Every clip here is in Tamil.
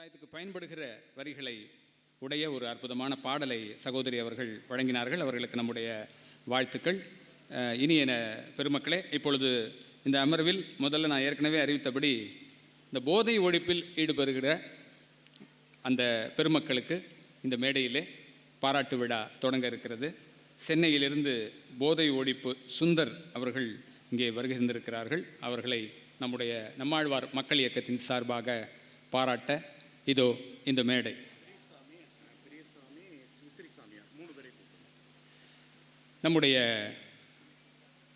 சமுதாயத்துக்கு பயன்படுகிற வரிகளை உடைய ஒரு அற்புதமான பாடலை சகோதரி அவர்கள் வழங்கினார்கள். அவர்களுக்கு நம்முடைய வாழ்த்துக்கள். இனியன பெருமக்களே இப்பொழுது இந்த அமர்வில் முதல்ல நான் ஏற்கனவே அறிவித்தபடி இந்த போதை ஒழிப்பில் ஈடுபடுகிற அந்த பெருமக்களுக்கு இந்த மேடையிலே பாராட்டு விழா தொடங்க இருக்கிறது. சென்னையிலிருந்து போதை ஒழிப்பு சுந்தர் அவர்கள் இங்கே வருகின்றிருக்கிறார்கள். அவர்களை நம்முடைய நம்மாழ்வார் மக்கள் இயக்கத்தின் சார்பாக பாராட்ட இதோ இந்த மேடை. நம்முடைய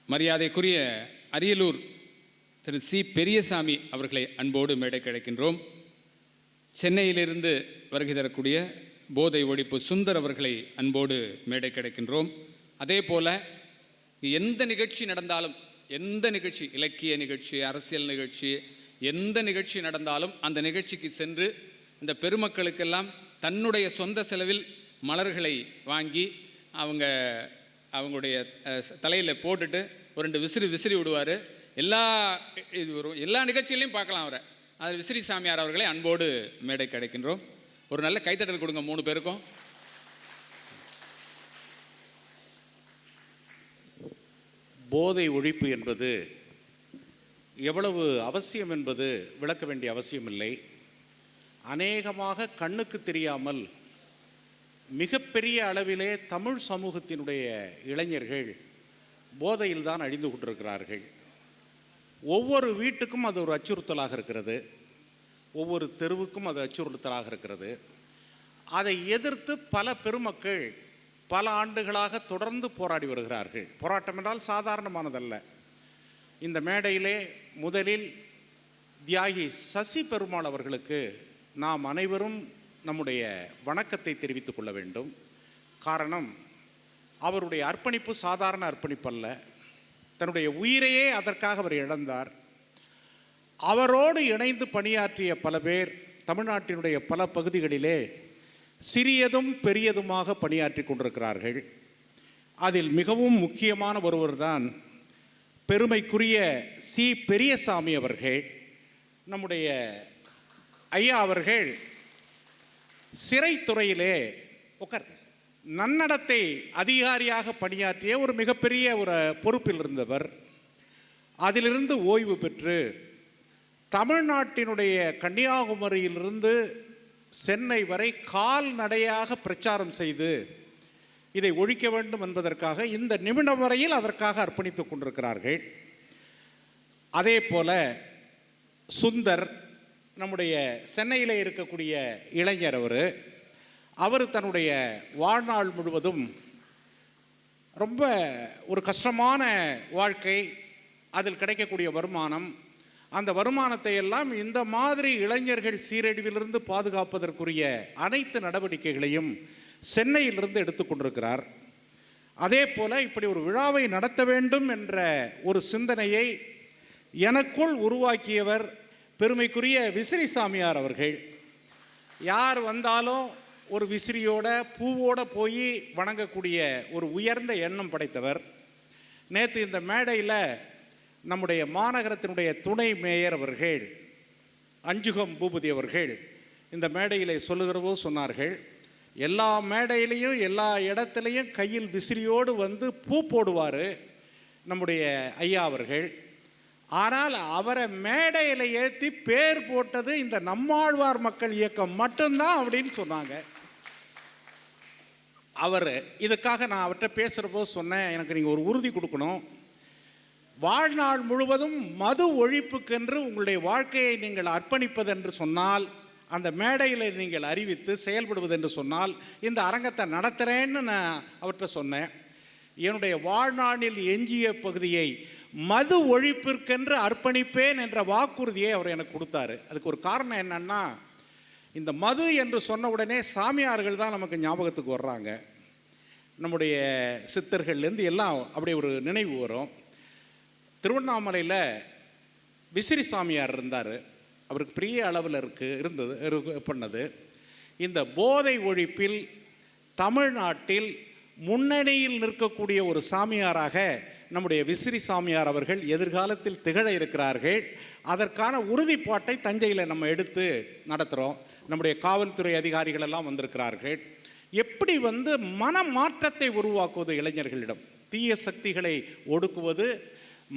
மரியாதைக்குரிய அரியலூர் திரு சி. பெரியசாமி அவர்களை அன்போடு மேடை கிடைக்கின்றோம். சென்னையிலிருந்து வருகை தரக்கூடிய போதை ஒழிப்பு சுந்தர் அவர்களை அன்போடு மேடை கிடைக்கின்றோம். அதே போல எந்த நிகழ்ச்சி நடந்தாலும் எந்த நிகழ்ச்சி இலக்கிய நிகழ்ச்சி அரசியல் நிகழ்ச்சி எந்த நிகழ்ச்சி நடந்தாலும் அந்த நிகழ்ச்சிக்கு சென்று இந்த பெருமக்களுக்கெல்லாம் தன்னுடைய சொந்த செலவில் மலர்களை வாங்கி அவங்க அவங்களுடைய தலையில் போட்டுட்டு ஒரு ரெண்டு விசிறி விசிறி விடுவார். எல்லா இது வரும் எல்லா நிகழ்ச்சிகளையும் பார்க்கலாம் அவரை. அது விசிறி சாமியார் அவர்களை அன்போடு மேடை கிடைக்கின்றோம் ஒரு நல்ல கைத்தட்டல் கொடுங்க மூணு பேருக்கும். போதை ஒழிப்பு என்பது எவ்வளவு அவசியம் என்பது விளக்க வேண்டிய அவசியமில்லை. அநேகமாக கண்ணுக்கு தெரியாமல் மிகப்பெரிய அளவிலே தமிழ் சமூகத்தினுடைய இளைஞர்கள் போதையில் தான் அழிந்து கொண்டிருக்கிறார்கள். ஒவ்வொரு வீட்டுக்கும் அது ஒரு அச்சுறுத்தலாக இருக்கிறது. ஒவ்வொரு தெருவுக்கும் அது அச்சுறுத்தலாக இருக்கிறது. அதை எதிர்த்து பல பெருமக்கள் பல ஆண்டுகளாக தொடர்ந்து போராடி வருகிறார்கள். போராட்டம் என்றால் சாதாரணமானதல்ல. இந்த மேடையிலே முதலில் தியாகி சசி பெருமாள் அவர்களுக்கு நாம் அனைவரும் நம்முடைய வணக்கத்தை தெரிவித்துக் கொள்ள வேண்டும். காரணம் அவருடைய அர்ப்பணிப்பு சாதாரண அர்ப்பணிப்பு அல்ல. தன்னுடைய உயிரையே அதற்காக அவர் இழந்தார். அவரோடு இணைந்து பணியாற்றிய பல பேர் தமிழ்நாட்டினுடைய பல பகுதிகளிலே சிறியதும் பெரியதுமாக பணியாற்றி கொண்டிருக்கிறார்கள். அதில் மிகவும் முக்கியமான ஒருவர்தான் பெருமைக்குரிய சி. பெரியசாமி அவர்கள். நம்முடைய ஐயா அவர்கள் சிறைத்துறையிலே உட்கார் நன்னடத்தை அதிகாரியாக பணியாற்றிய ஒரு மிகப்பெரிய ஒரு பொறுப்பில் இருந்தவர். அதிலிருந்து ஓய்வு பெற்று தமிழ்நாட்டினுடைய கன்னியாகுமரியிலிருந்து சென்னை வரை கால்நடையாக பிரச்சாரம் செய்து இதை ஒழிக்க வேண்டும் என்பதற்காக இந்த நிமிடம் வரையில் அதற்காக அர்ப்பணித்துக் கொண்டிருக்கிறார்கள். அதே போல சுந்தர் நம்முடைய சென்னையில் இருக்கக்கூடிய இளைஞர் அவர். அவர் தன்னுடைய வாழ்நாள் முழுவதும் ரொம்ப ஒரு கஷ்டமான வாழ்க்கை அதில் கிடைக்கக்கூடிய வருமானம். அந்த வருமானத்தை எல்லாம் இந்த மாதிரி இளைஞர்கள் சீரழிவிலிருந்து பாதுகாப்பதற்குரிய அனைத்து நடவடிக்கைகளையும் சென்னையிலிருந்து எடுத்துக்கொண்டிருக்கிறார் அதே போல் இப்படி ஒரு விழாவை நடத்த வேண்டும் என்ற ஒரு சிந்தனையை எனக்குள் உருவாக்கியவர் பெருமைக்குரிய விசிறி சாமியார் அவர்கள் யார் வந்தாலும் ஒரு விசிறியோட பூவோட போய் வணங்கக்கூடிய ஒரு உயர்ந்த எண்ணம் படைத்தவர். நேற்று இந்த மேடையில் நம்முடைய மாநகரத்தினுடைய துணை மேயர் அவர்கள் அஞ்சுகம் பூபதி அவர்கள் இந்த மேடையில் சொல்லுகிறவோ சொன்னார்கள் எல்லா மேடையிலையும் எல்லா இடத்துலையும் கையில் விசிறியோடு வந்து பூ போடுவார் நம்முடைய ஐயா அவர்கள். ஆனால் அவரை மேடையில் ஏற்றி பேர் போட்டது இந்த நம்மாழ்வார் மக்கள் இயக்கம் மட்டும்தான் அப்படின்னு சொன்னாங்க. அவர் இதுக்காக நான் அவர்கிட்ட பேசுகிறப்போ சொன்னேன் எனக்கு நீங்கள் ஒரு உறுதி கொடுக்கணும். வாழ்நாள் முழுவதும் மது ஒழிப்புக்கென்று உங்களுடைய வாழ்க்கையை நீங்கள் அர்ப்பணிப்பது என்று சொன்னால் அந்த மேடையில் நீங்கள் அறிவித்து செயல்படுவது என்று சொன்னால் இந்த அரங்கத்தை நடத்துகிறேன்னு நான் அவர்கிட்ட சொன்னேன். என்னுடைய வாழ்நாளில் எஞ்சிய பகுதியை மது ஒழிப்பிற்கென்று அர்ப்பணிப்பேன் என்ற வாக்குறுதியை அவர் எனக்கு கொடுத்தாரு. அதுக்கு ஒரு காரணம் என்னன்னா இந்த மது என்று சொன்ன உடனே சாமியார்கள் தான் நமக்கு ஞாபகத்துக்கு வர்றாங்க. நம்முடைய சித்தர்கள்லேருந்து எல்லாம் அப்படியே ஒரு நினைவு வரும். திருவண்ணாமலையில் விசிறி சாமியார் இருந்தார். அவருக்கு பெரிய அளவில் இருக்கு இருந்தது பண்ணது. இந்த போதை ஒழிப்பில் தமிழ்நாட்டில் முன்னணியில் நிற்கக்கூடிய ஒரு சாமியாராக நம்முடைய விசிறி சாமியார் அவர்கள் எதிர்காலத்தில் திகழ இருக்கிறார்கள். அதற்கான உறுதிப்பாட்டை தஞ்சையில் நம்ம எடுத்து நடத்துகிறோம் நம்முடைய காவல்துறை அதிகாரிகள் எல்லாம் வந்திருக்கிறார்கள். எப்படி வந்து மனமாற்றத்தை உருவாக்குவது இளைஞர்களிடம்? தீய சக்திகளை ஒடுக்குவது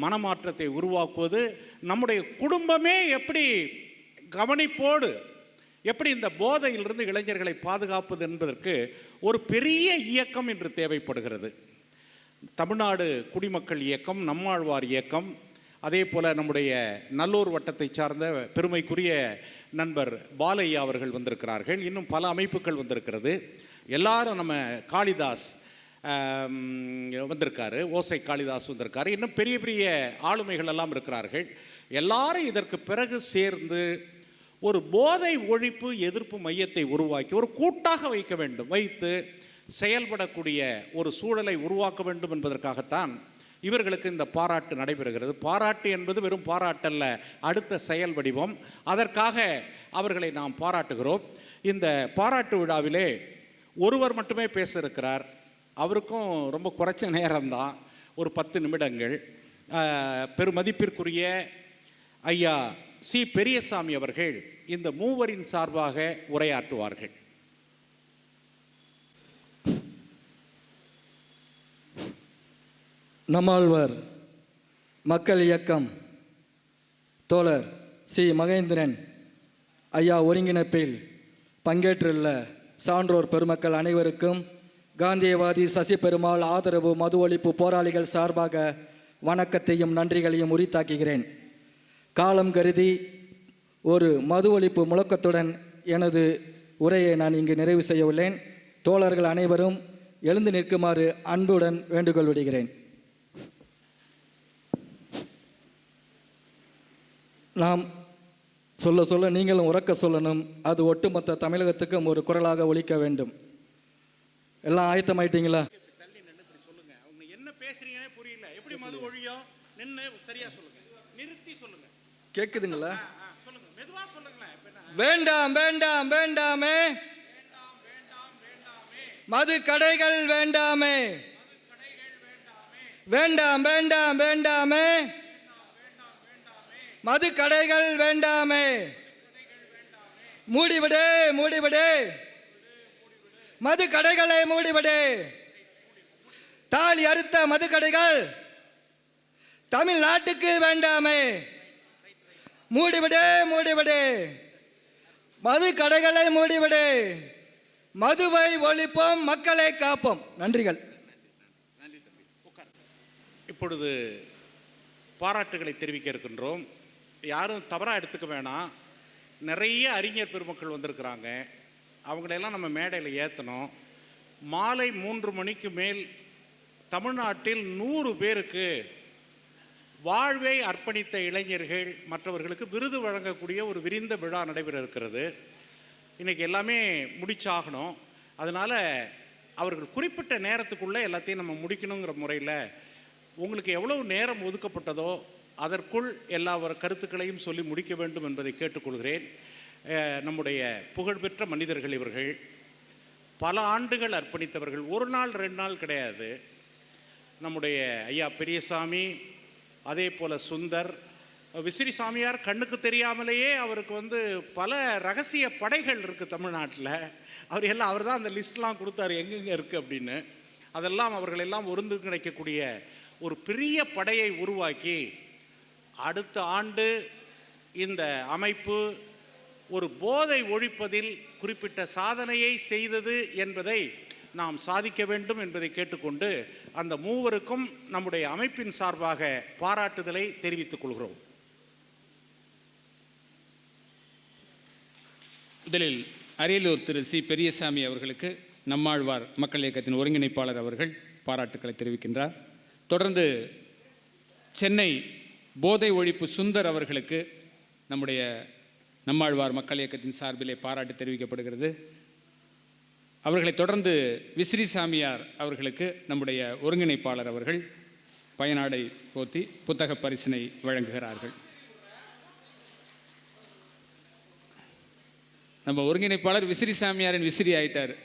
மனமாற்றத்தை உருவாக்குவது நம்முடைய குடும்பமே எப்படி கவனிப்போடு எப்படி இந்த போதையிலிருந்து இளைஞர்களை பாதுகாப்பது என்பதற்கு ஒரு பெரிய இயக்கம் இன்று தேவைப்படுகிறது. தமிழ்நாடு குடிமக்கள் இயக்கம் நம்மாழ்வார் இயக்கம் அதே போல் நம்முடைய நல்லூர் வட்டத்தை சார்ந்த பெருமைக்குரிய நண்பர் பாலையா அவர்கள் வந்திருக்கிறார்கள். இன்னும் பல அமைப்புகள் வந்திருக்கிறது. எல்லாரும் நம்ம காளிதாஸ் வந்திருக்காரு. ஓசை காளிதாஸ் வந்திருக்காரு. இன்னும் பெரிய பெரிய ஆளுமைகள் எல்லாம் இருக்கிறார்கள். எல்லாரும் இதற்கு பிறகு சேர்ந்து ஒரு போதை ஒழிப்பு எதிர்ப்பு மையத்தை உருவாக்கி ஒரு கூட்டாக வைக்க வேண்டும். வைத்து செயல்படக்கூடிய ஒரு சூழலை உருவாக்க வேண்டும் என்பதற்காகத்தான் இவர்களுக்கு இந்த பாராட்டு நடைபெறுகிறது. பாராட்டு என்பது வெறும் பாராட்டல்ல அடுத்த செயல் வடிவம். அதற்காக அவர்களை நாம் பாராட்டுகிறோம். இந்த பாராட்டு விழாவிலே ஒருவர் மட்டுமே பேச இருக்கிறார் அவருக்கும் ரொம்ப குறைச்ச நேரம்தான். ஒரு பத்து நிமிடங்கள். பெருமதிப்பிற்குரிய ஐயா சி பெரியசாமி அவர்கள் இந்த மூவரின் சார்பாக உரையாற்றுவார்கள். நம்மாழ்வார் மக்கள் இயக்கம் தோழர் சி. மகேந்திரன் ஐயா ஒருங்கிணைப்பில் பங்கேற்றுள்ள சான்றோர் பெருமக்கள் அனைவருக்கும் காந்தியவாதி சசி பெருமாள் ஆதரவு மது ஒழிப்பு போராளிகள் சார்பாக வணக்கத்தையும் நன்றிகளையும் உரித்தாக்குகிறேன். காலம் கருதி ஒரு மது ஒழிப்பு முழக்கத்துடன் எனது உரையை நான் இங்கு நிறைவு செய்ய உள்ளேன். தோழர்கள் அனைவரும் எழுந்து நிற்குமாறு அன்புடன் வேண்டுகோள் விடுகிறேன். நாம் சொல்ல சொல்ல நீங்களும் உறக்க சொல்லணும். அது ஒட்டுமொத்த தமிழகத்துக்கும் ஒரு குரலாக ஒலிக்க வேண்டும். எல்லாம் ஆயத்தமாயிட்டீங்களா? என்ன? வேண்டாம் வேண்டாம் வேண்டாமே. மது கடைகள் வேண்டாமே. வேண்டாம் வேண்டாம் வேண்டாமே. மது கடைகள் வேண்டாமே. மூடிவிடு மூடிவிடு. மது கடைகளை மூடிவிடு. தாலி அறுத்த மது கடைகள் தமிழ்நாட்டுக்கு வேண்டாமே. மூடிவிடு மூடிவிடு. மது கடைகளை மூடிவிடு. மதுவை ஒழிப்போம் மக்களை காப்போம். நன்றிகள். இப்பொழுது பாராட்டுகளை தெரிவிக்க இருக்கின்றோம். யாரும் தவறாக எடுத்துக்க வேணாம். நிறைய அறிஞர் பெருமக்கள் வந்திருக்கிறாங்க. அவங்களையெல்லாம் நம்ம மேடையில் ஏற்றணும் மாலை மூன்று மணிக்கு மேல் தமிழ்நாட்டில் நூறு பேருக்கு வாழ்வை அர்ப்பணித்த இளைஞர்கள் மற்றவர்களுக்கு விருது வழங்கக்கூடிய ஒரு விரிந்த விழா நடைபெற இருக்கிறது. இன்றைக்கி எல்லாமே முடிச்சாகணும். அதனால் அவர்கள் குறிப்பிட்ட நேரத்துக்குள்ளே எல்லாத்தையும் நம்ம முடிக்கணுங்கிற முறையில் உங்களுக்கு எவ்வளவு நேரம் ஒதுக்கப்பட்டதோ அதற்குள் எல்லா கருத்துக்களையும் சொல்லி முடிக்க வேண்டும் என்பதை கேட்டுக்கொள்கிறேன். நம்முடைய புகழ்பெற்ற மனிதர்கள் இவர்கள் பல ஆண்டுகள் அர்ப்பணித்தவர்கள் ஒரு நாள் ரெண்டு நாள் கிடையாது. நம்முடைய ஐயா பெரியசாமி அதே போல் சுந்தர் விசிறி சாமியார் கண்ணுக்கு தெரியாமலேயே அவருக்கு வந்து பல ரகசிய படைகள் இருக்குது தமிழ்நாட்டில். அவர் எல்லாம் அவர் தான் அந்த லிஸ்ட்லாம் கொடுத்தாரு எங்கெங்கே இருக்குது அப்படின்னு. அதெல்லாம் அவர்கள் எல்லாம் ஒருங்கிணைக்கக்கூடிய ஒரு பெரிய படையை உருவாக்கி அடுத்த ஆண்டு இந்த அமைப்பு ஒரு போதை ஒழிப்பதில் குறிப்பிட்ட சாதனையை செய்தது என்பதை நாம் சாதிக்க வேண்டும் என்பதை கேட்டுக்கொண்டு அந்த மூவருக்கும் நம்முடைய அமைப்பின் சார்பாக பாராட்டுதலை தெரிவித்துக் கொள்கிறோம். முதலில் அரியலூர் திரு சி. பெரியசாமி அவர்களுக்கு நம்மாழ்வார் மக்கள் இயக்கத்தின் ஒருங்கிணைப்பாளர் அவர்கள் பாராட்டுக்களை தெரிவிக்கின்றார். தொடர்ந்து சென்னை போதை ஒழிப்பு சுந்தர் அவர்களுக்கு நம்முடைய நம்மாழ்வார் மக்கள் இயக்கத்தின் சார்பிலே பாராட்டு தெரிவிக்கப்படுகிறது. அவர்களை தொடர்ந்து விசிறி சாமியார் அவர்களுக்கு நம்முடைய ஒருங்கிணைப்பாளர் அவர்கள் பயனாடை போத்தி புத்தக பரிசினை வழங்குகிறார்கள். நம்ம ஒருங்கிணைப்பாளர் விசிறி சாமியாரின் விசிறி ஆயிட்டார்.